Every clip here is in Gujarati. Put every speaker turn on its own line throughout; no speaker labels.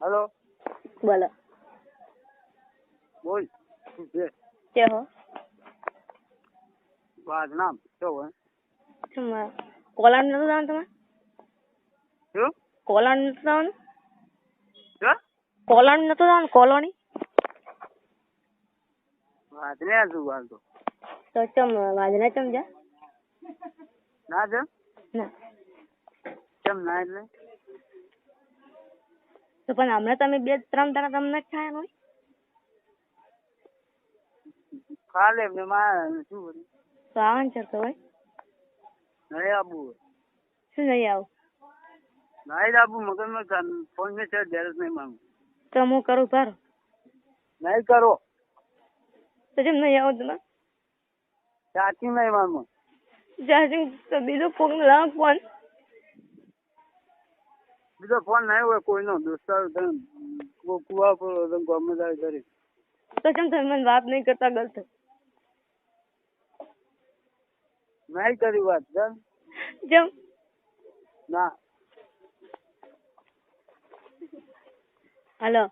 હલો.
બોલો.
બોલ
કે હો?
વાત નામ શું હોય
તમારે કોલાન નતું જવાનું તમે
શું?
કોલાન નતું જવાનું?
શું?
કોલાન નતો જવાનું કોલોની?
વાત ને શું વાત તો
તો ચમ વાજના ચમ જા?
ના જા
ના.
ચમ ના એટલે?
તો પણ હમણાં તમે બે ત્રણ દાડા તમને જ ખાયા હોય?
ખાલે એમને માં શું
તો આવન છે તો હોય.
નહીં આબુ
શું નહીં આવું?
નહીં આબુ મગજ મગજમાં ફોન મેં છે ડેરેસ નહીં માંગુ.
તો હું કરું ભારો
નહીં કરો.
તો જેમ નહીં આવું તમે?
ચાચી નહીં માંગુ.
ચાર્જિંગ તો બીજો ફોન લાવ ફોન.
બીજો ફોન નહીં હોય કોઈનો દોસ્તાર તમે કુ- કુવા પર તમે ગમે ત્યારે કરી
તો કેમ તમે મને વાત નહીં કરતા ગલત?
નહીં કરી વાત ચાલ
જેમ?
ના.
હાલો.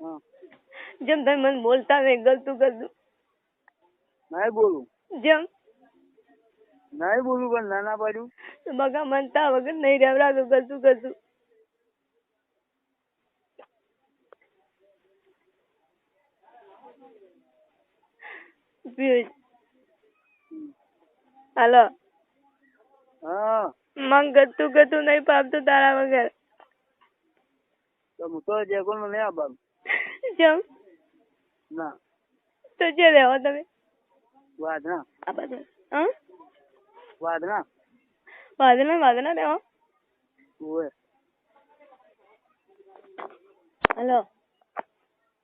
હા.
જેમ તમે મને બોલતા નહીં ગલતું ગલતું.
નહીં બોલું.
જેમ?
નહીં બોલું પણ નાના પાડ્યું
તો બગા મનતા વગર નહીં રહેવડાતું કશું કશું. હાલો.
હા.
મન ગતું ગતું નહીં પામતું તારા વગર.
તો હું તો જેકોનમાં નહીં આબામ
જેમ.
ના.
તો જે રહેવા તમે.
વાત ના
આ બાજુ. હા?
વાત ના
વાદના વાદના રહેવો
ઓય
હેલો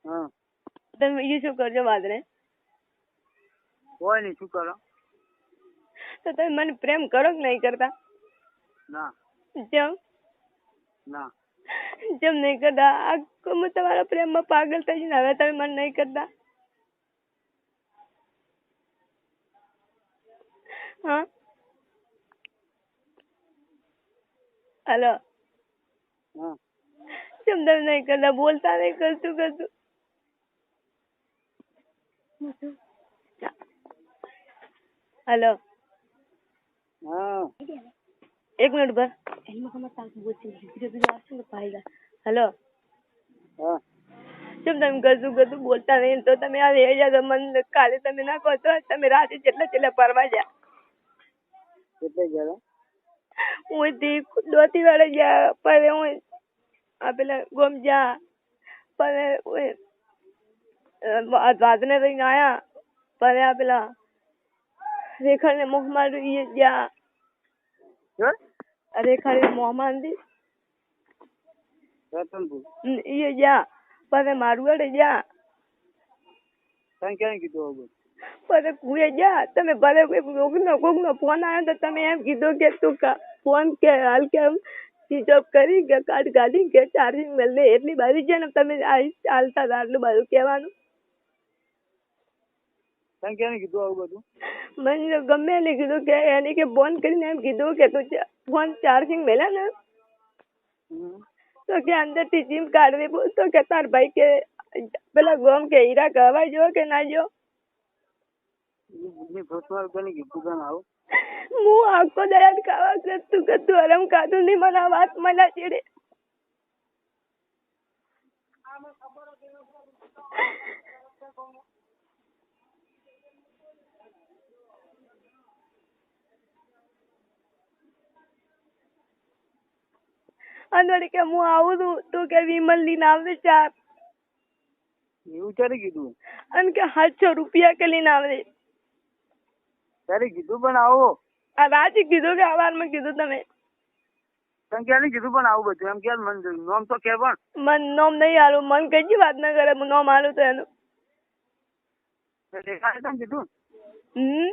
હા
તમે બીજું શું કરજો વાદને
કોઈ નહીં શું કરો
તો તમે મને પ્રેમ કરો કે નહીં કરતા
ના
જેમ
ના
જેમ નહીં કરતા આખો હું તમારા પ્રેમમાં પાગલ થઈ જઈને હવે તમે મને નહીં કરતા હા હલો.
હા.
જેમ તમે નહીં કરતા? બોલતા નહીં કરતું કરતું. હેલો. એક મિનિટ ભર. હેલો. જેમ તમે કશું કશું બોલતા નહીં? તો તમે આ રહી જા મન કાલે તમે ના કહો તો તમે રાતે જેટલા જેટલા પરવા જા
કેટલે ગયા
હું થી દોતી વાળે ગયા પર હું આ પેલા ગોમ જા પર વાદને રહીને આયા પર આ પેલા રેખા ને મોહ માર્યું ઈ
ગયા.
રેખા ને મોહ મારી
રતનપુર?
ઈ ગયા પર મારું વડે ગયા.
તને ક્યાં કીધું હવે
ભલે કુએ ગયા તમે ભલે કોઈ કોક નો ફોન આવ્યો તો તમે એમ કીધું કે તું કા- ફોન કે હાલ કે સ્વિચ ઓફ કરી કે કાર્ડ કાઢી કે ચાર્જિંગ મેળ એટલી બારી છે ને તમે ચાલતા હતા આટલું બધું કહેવાનું.
તને ક્યાં કીધું આવું બધું?
મને ગમે એને કીધું કે એને કે ફોન કરીને એમ કીધું કે તું ફોન ચાર્જિંગ મેલા ને? તો કે અંદરથી જીમ કાઢવી તો કે તાર ભાઈ કે પેલા ગોમ કે હીરા કહેવાય જો કે ના જો?
ની કોને કીધું આવું.
હું આખો દયાદ ખાવા કરતું કરતું હરમ ખાધું નહીં મને વાત મના ચીડે અને કે હું આવું છું તું કે વિમલ લઈને આવે ચાર
એવું ક્યારે કીધું?
અને કે સાતસો રૂપિયા કે લઈને આવે
ત્યારે કીધું પણ આવો.
આ રાજી કીધું કે સવારમાં કીધું તમે.
ક્યારે કીધું પણ આવું બધું? એમ ક્યારે મન નોમ તો કે પણ.
મન નોમ નહીં હાલું. મન કઈ વાત ના કરે નોમ હાલું તો એનું.
તને કીધું?
હમ.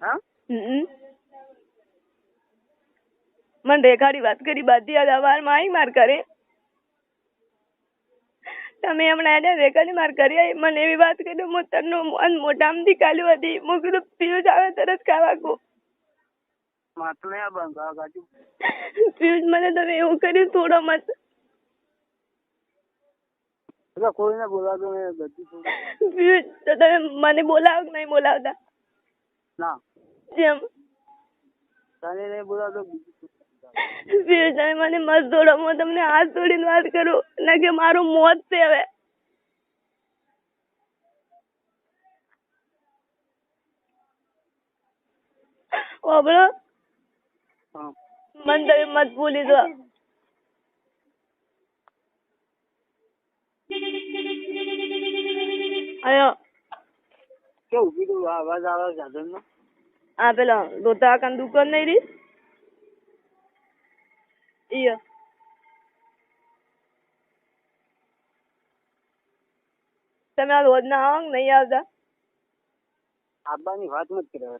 હા?
હમ. મને રેખાડી વાત કરી. બાધી આ સવારમાં આવી માર કરે તમે હમણાં એને રેખાડી માર કરી આવી મને એવી વાત કરી હું તને મન મોઢામાંથી કાઢ્યું હતી. હું કીધું પિયુષ આવે તરત ખાવા
કાચું
પિયુષ મને તમે એવું કર્યું થોડો મત.
કોઈને બોલાવતો
પિયુષ તો તમે મને બોલાવો કે નહીં બોલાવતા?
ના.
જેમ.
તને નહીં બોલાવતો
પિયુષ તમે મને મત દોડો હું તમને હાથ જોડીને વાત કરું. ના કે મારું મોત છે હવે. ઓબળો મન તમે મત ભૂલી દો આયો.
કેવું કીધું? અવાજ આવે સાધનનો
આ પેલો દોતા કાન દુકાન નહીં રહી? ઈયો તમે આ રોજ ના આવો નહીં આવતા
આવવાની વાત મત કરો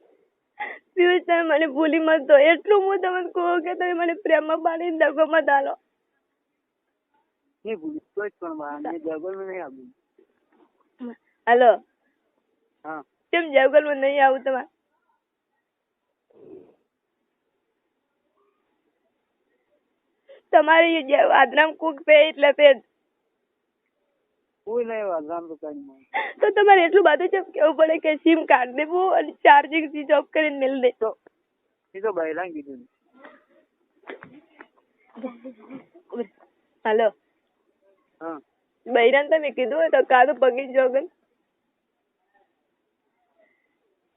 પિયુષ તમે મને ભૂલી મત દો એટલું હું તમને કહું કે તમે મને પ્રેમમાં પાડીને દગો મત આલો હેલો
હા
કેમ જગલમાં નહીં આવું તમારે તમારી વાદરામ કુક પે એટલે તે
કોઈ નહીં વાદરામ નહીં.
તો તમારે એટલું બધું જેમ કેવું પડે કે સિમ કાર્ડ દેવું અને ચાર્જિંગ સ્વિચ ઓફ કરીને મેલ દે.
તો એ તો બહેલા કીધું
હાલો.
હા.
બૈરાન તમે કીધું હોય તો કાદું પગી જોગન.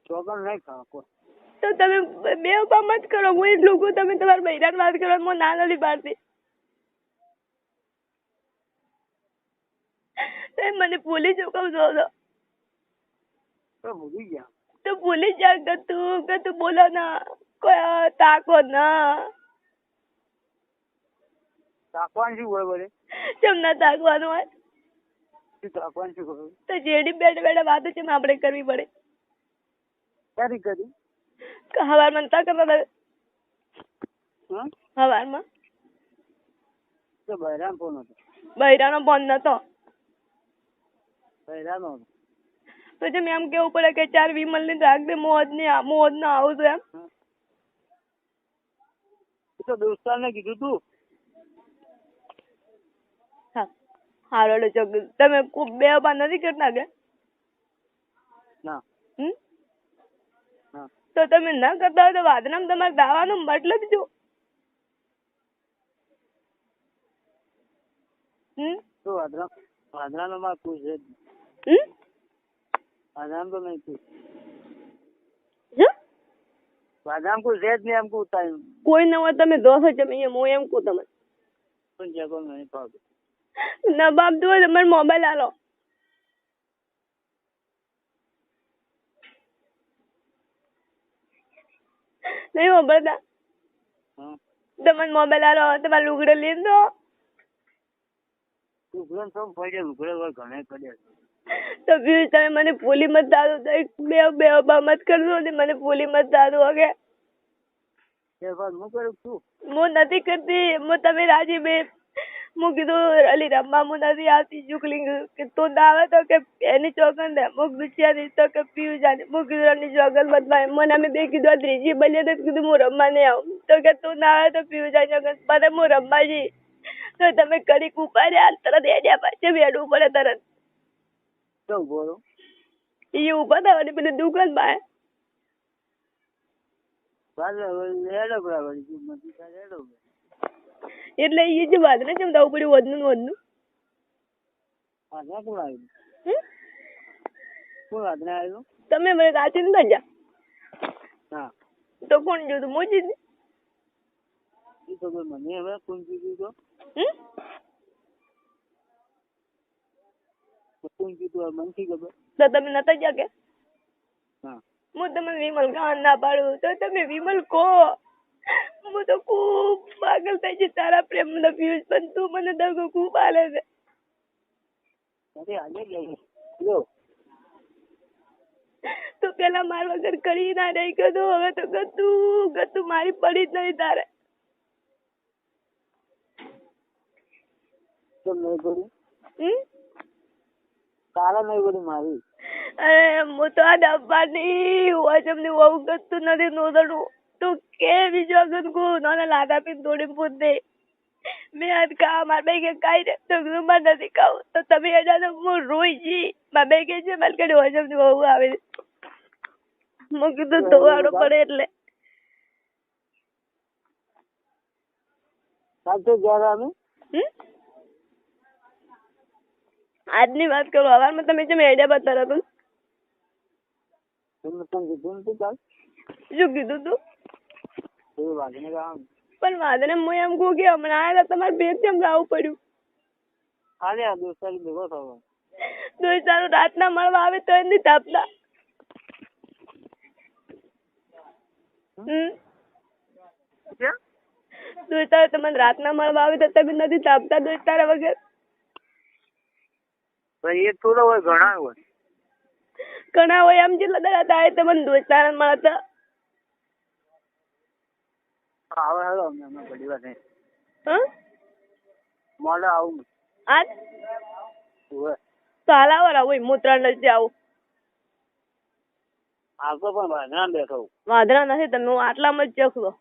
જોગન નહીં ખાવા
તો તમે બે ઊભા મત કરો. હું એટલું કહું તમે તમારા બૈરાન વાત કરો હું ના નથી પાડતી તમે મને ભૂલી ચૂકવ છો તો.
તો ભૂલી ગયા.
તો ભૂલી જા કે તું કે તું બોલો ના. કોઈ તાકો ના.
તાકવાનું શું હોય બોલે?
કેમ ના તાકવાનું હોય?
શું તાકવાનું શું હોય?
તો જેડી બેઠા બેઠા વાતો છે આપણે કરવી પડે.
ક્યારે કરી?
હવારમાં તા કરતા તમે
હા
હવારમાં?
તો બહેરાન ફોન હતો.
બૈરાનો ફોન નતો.
હતો
તો જેમ એમ કેવું પડે કે ચાર વિમલની રાખ દે મોજ ને મોજ ના આવું એમ.
એ તો દોસ્તારને કીધું તું.
હારો લો ચોક તમે બે ઊભા નથી કરતા કે?
ના.
તો તમે ના કરતા હોય તો વાદનામ તમારે દાવાનો મતલબ જો હમ?
તો વાદરા વાદરાનો માં કોઈ છે જ નહીં.
હમ?
વાદરામ તો નહીં કોઈ
શું
વાદરામ કોઈ
ન હોય તમે દોસો તમે એમ હું એમ કહું તમને
પણ જગો નહીં પાવતો
ના બાપ દો તમારે મોબાઈલ આલો. નહીં
મોબાઈલ
તમારે મોબાઈલ આલો તમારે લુગડો લઈ દો
લુગડો તો પડે લુગડો ઘણે પડ્યા
તો પ્લીઝ તમે મને ભૂલી મત દાદો તો બે બે મત કરજો ને મને ભૂલી મત દાદો ઓકે
હું
નથી કરતી. હું તમે રાજી બે. હું કીધું અલી રમવા હું નથી આવતી જુકલિંગ કે તું આવે તો કે એની ચોગન દે મુક દુચિયા તો કે પીવું જાને. મુક કીધું એની ચોકન બદલાય મને અમે બે કીધું ત્રીજી બલીએ તો કીધું હું રમવા નહીં આવું. તો કે તું ના આવે તો પીવું જાય ચોકન મને હું રમવા જઈ તો તમે કડીક ઉપાડ્યા તરત એડ્યા પાસે બેડ ઉપર તરત.
તો
ઊભા પેલી
દુકાનમાં લેડો
એટલે એ જે વાત ને જમતા પડ્યું વધનું વધનું તમે મને કાચી નતા જા
હા.
તો કોણ જોતું મોજી
તો મને હવે કોણ કીધું તો?
હમ?
કોણ કીધું મને ખબર?
તો તમે નતા જા કે?
હા.
તમને વિમલ કાન ના પાડું તો તમે વિમલ કહો હું તો ખૂબ પાગલ થઈ છે તારા પ્રેમ નો ફ્યુઝ પણ તું મને દગો ખૂબ આલે છે.
અરે આજે જઈએ લો.
તો પેલા માર વગર કરી ના રહી ગયો તો હવે તો ગતું ગતું મારી પડી જ નહીં તારે.
તો નહીં
હમ?
તારા નહીં બધું મારી.
અરે હું તો આ ડબ્બાની વજમની વહુ ગતું નથી નોંધણું. તું કે બીજો અગર કો નાના લાદા પીને તોડીને પૂછ મેં આજ કા માર બે કે કાઈ રે તો નથી ખાવું. તો તમે એના તો હું રોઈ જી. માર બે કે છે મારે કઈ હજમથી બહુ આવે મેં કીધું ધોવાડો પડે એટલે.
જ્યારે અમે?
હમ? આજની વાત કરું હવારમાં તમે જેમ આઈડિયા બતાવ્યા હતા
તમને કીધું કાલ?
શું કીધું તું?
એ વાગીને
પણ હું એમ કહું કે હમણાં હતા તમારે ભેગ કેમ લાવવું પડ્યું?
આજે આ દોસ્તારી ભેગો થયો
દોસ્તારો રાતના મળવા આવે તો એની
તાપતા
દોસ્તારો તમને રાતના મળવા આવે તો તમે નથી તાપતા દોસ્તારા વગર.
ભાઈ એ થોડો હોય ઘણા હોય.
ઘણા હોય એમ જેટલા દાડા થાય તમને દોસ્તારા મળતા
આવે હાલો અમે અમે ઘડી વાર નહીં
હા?
મોડે આવું.
આજ?
હોય
તો આવો રાવ હું ત્રણ નથી આવું.
આવતો પણ વાંધરા બેઠો.
વાંધરા નથી તમે હું આટલામાં જ ચખલો